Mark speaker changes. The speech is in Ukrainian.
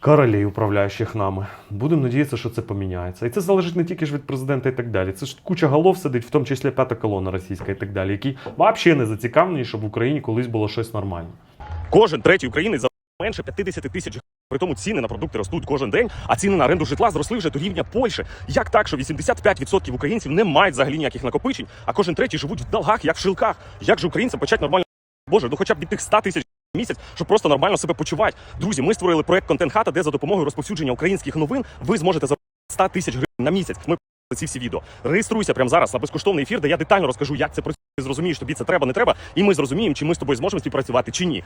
Speaker 1: королей, управляючих нами. Будемо надіятися, що це поміняється. І це залежить не тільки ж від президента і так далі. Це ж куча голов сидить, в тому числі п'ята колона російська і так далі, які взагалі не зацікавлені, щоб в Україні колись було щось нормальне.
Speaker 2: Кожен третій українець за менше 50 тисяч. При тому ціни на продукти ростуть кожен день, а ціни на оренду житла зросли вже до рівня Польщі. Як так, що 85% українців не мають взагалі ніяких накопичень, а кожен третій живуть в долгах, як в шилках? Як же українцям почати нормально Боже, ну хоча б від тих 100 тисяч місяць, щоб просто нормально себе почувати. Друзі, ми створили проект Контент Хата, де за допомогою розповсюдження українських новин ви зможете за 100 тисяч гривень на місяць. Ми ці всі відео. Реєструйся прямо зараз на безкоштовний ефір, де я детально розкажу, як це працює. Зрозумієш, тобі це треба, не треба, і ми зрозуміємо, чи ми з тобою зможемо співпрацювати чи ні.